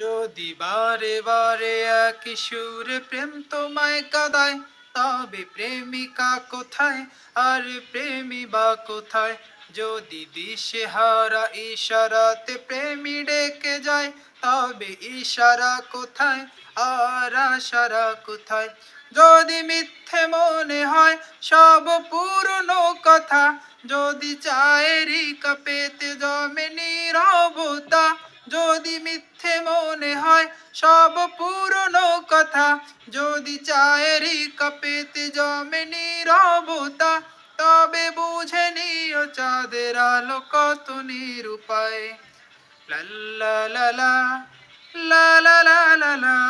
যদি বারে বারে একই সুরে প্রেম তোমায় কাদায়, তবে প্রেমিকা কোথায়? আর প্রেমী বা কোথায়? যদি দিশে হারা ইশারাতে প্রেমী ডেকে যায়, তবে ইশারা কোথায়? আর আশারা কোথায়? যদি মিথ্যে মনে হয়, সব পুরনো কথা। যদি চায়েরই কাপেতে জমে নীরবতা যদি মিথ্যে মনে হয় সব পুরনো কথা যদি চায়েরই কাপেতে জমে নিরবতা তবে বুঝে নিও চাঁদের আলো কত নিরূপায় লালা লা লা লা লা লা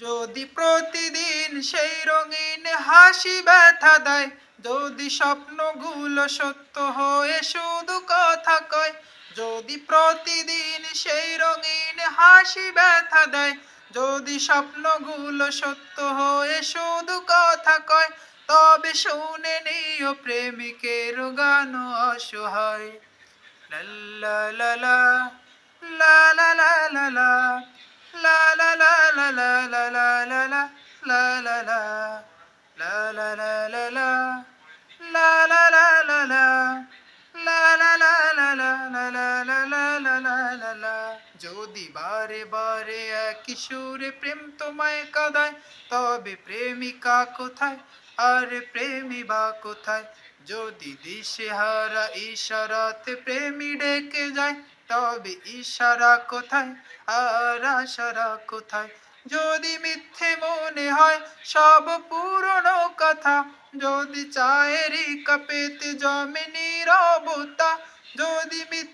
যদি প্রতিদিন সেই রঙিন হাসি ব্যথা দেয় যদি স্বপ্নগুলো সত্য হয়ে শুধু কথা কয় যদি প্রতিদিন সেই রঙিন হাসি ব্যথা দেয় যদি স্বপ্নগুলো সত্য হয়ে শুধু কথা কয় তবে শুনে নিও প্রেমিকের গান অসহায় লা লা লা লা লা লা লা লা লা লা লা লা লা লা লা লা লা যদি বারে বারে একই সুরে প্রেম তোমায় কাদায়, তবে প্রেমিকা কোথায়? আর প্রেমী বা কোথায়? যদি দিশে হারা ইশারাতে প্রেমী ডেকে যায়, তবে ইশারা কোথায়? আর আশারা কোথায়? যদি মিথ্যে মনে হয়, সব পুরনো কথা। যদি চায়েরই কাপেতে জমে নীরবতা। যদি মিথ্যে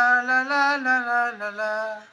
la la la la la la.